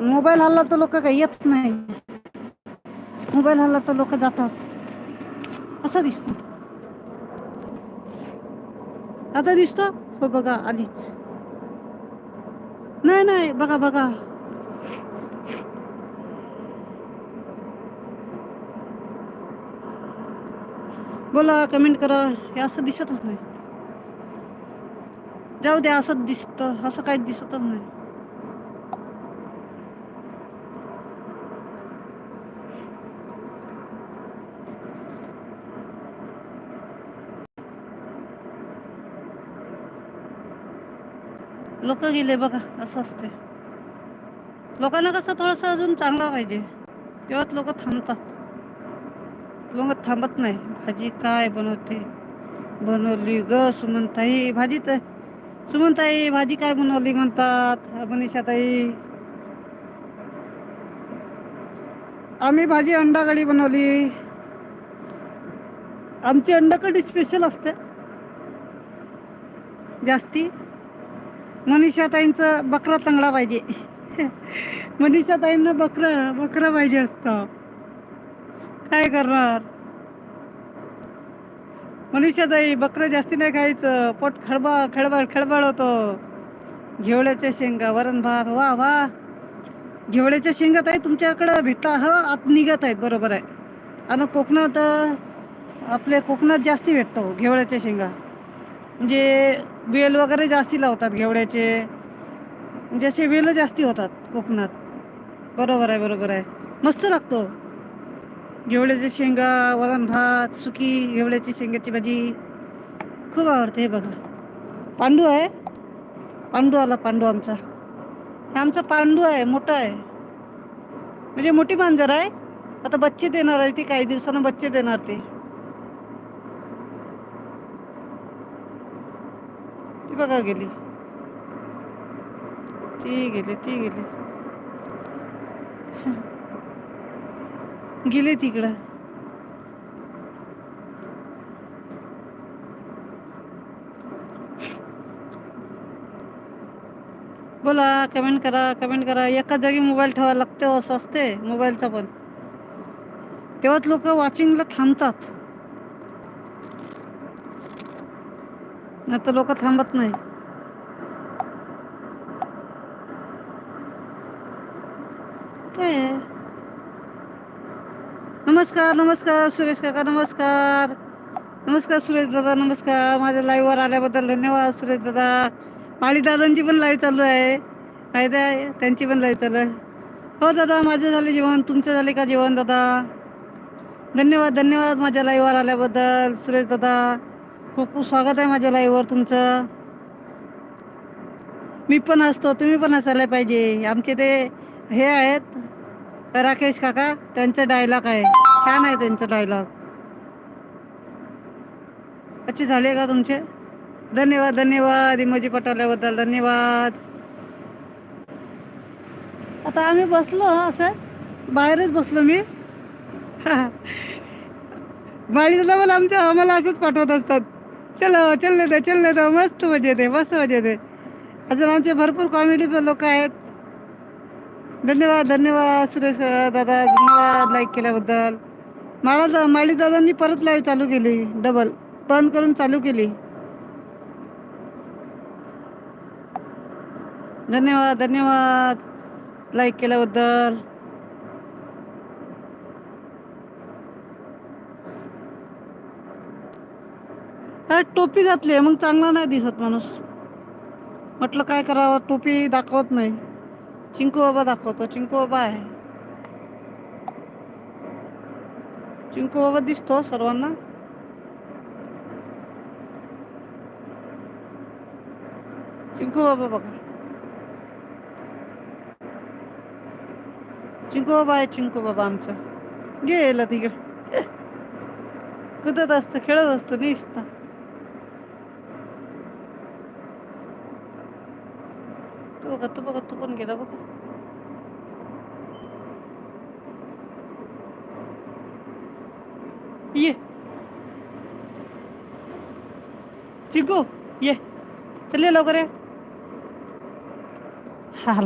Mobile हल्ला तर लोक काही येत नाही. मोबाईल हल्ला तर लोक जातात. असं दिसत. आता दिसतो? हो बघा आलीच. नाही नाही बघा बघा. बोला कमेंट करा. हे असं दिसतच नाही. जाऊ द्या असंच दिसत. असं काही दिसतच नाही. लोक गेले बघा असं असते लोकांना कसं थोडस अजून चांगला पाहिजे. तेव्हाच लोक थांबतात. लोक थांबत नाही. भाजी काय बनवते? बनवली ग सुमनताई. भाजी तर सुमनताई भाजी काय बनवली म्हणतात? मनीषाताई आम्ही भाजी अंडाकडी बनवली. आमची अंडाकडी स्पेशल असते. जास्ती. मनीषाताईंचं बकरा चांगला पाहिजे. मनीषाताईंना बकरा बकरा पाहिजे असतं. काय करणार? मनीषाताई बकरं जास्ती नाही खायचं. पोट खळबळ खळबळ खळबळ होतो. घेवड्याच्या शेंगा वरण भात वा वा. घेवड्याच्या शेंगा ताई तुमच्याकडं भेटला ह आत निघत आहेत बरोबर आहे. आणि कोकणात आपल्या कोकणात जास्ती भेटतो घेवड्याच्या शेंगा. म्हणजे वेल वगैरे जास्ती लावतात घेवड्याचे. म्हणजे असे वेल जास्ती होतात कोकणात. बरोबर आहे बरोबर आहे. मस्त लागतो. घेवड्याचे शेंगा वरण भात सुकी घेवड्याची शेंगाची भाजी. खूप आवडते हे बघा. पांडू आहे. पांडू आला पांडू आमचा. आमचा पांडू आहे मोठा आहे. म्हणजे मोठी मांजर आहे. आता बच्चे देणार आहे ती काही दिवसानं बच्चे देणार ते. बघा गेली. ती गेली ती गेली. गेली तिकडं. बोला कमेंट करा कमेंट करा. एका जागी मोबाईल ठेवायला लागते असं असते मोबाईलचा पण. तेव्हाच लोक वॉचिंगला थांबतात. नाही तर लोक थांबत नाही. काय आहे? नमस्कार नमस्कार सुरेश काका नमस्कार. नमस्कार सुरेश दादा नमस्कार. माझ्या लाईव्हवर आल्याबद्दल धन्यवाद सुरेश दादा. माळी दादांची पण लाईव्ह चालू आहे. फायदा आहे? त्यांची पण लाईव्ह चालू आहे. हो दादा माझं झाले जेवण. तुमचं झाले का जेवण दादा? धन्यवाद धन्यवाद माझ्या लाईव्हवर आल्याबद्दल सुरेश दादा. खूप खूप स्वागत आहे माझ्या लाईव्हवर तुमचं. मी पण असतो तुम्ही पण असायला पाहिजे. आमचे ते हे आहेत राकेश काका त्यांचा डायलॉग आहे. छान आहे त्यांचं डायलॉग अच्छे झाले का तुमचे? धन्यवाद धन्यवाद इमोजी पटवल्याबद्दल धन्यवाद. आता आम्ही बसलो असं. बाहेरच बसलो मी. बाळीला पण आमच्या आम्हाला असंच पाठवत असतात. चलो चलले ते चलले तर मस्त मजा येते मस्त मजा येते अजून आमचे भरपूर कॉमेडी लोक आहेत। धन्यवाद धन्यवाद सुरेश दादा धन्यवाद लाईक केल्याबद्दल। माळा माळी दादांनी परत लाईव्ह चालू केली डबल बंद करून चालू केली. धन्यवाद धन्यवाद लाईक केल्याबद्दल. अरे टोपी घातली आहे मग चांगला नाही दिसत माणूस. म्हटलं काय करावं टोपी दाखवत नाही. चिंकू बाबा दाखवतो चिंकू बाबा आहे. चिंकू बाबा दिसतो सर्वांना. चिंकू बाबा बघा. चिंकू बाबा आहे चिंकू बाबा आमचा. गेला तिकडे. कुदत असतं खेळत असतं निसतं. तू बघा तू बघा तू पण गेला बघा. ये. चिकू ये. चल लवकर ये. हा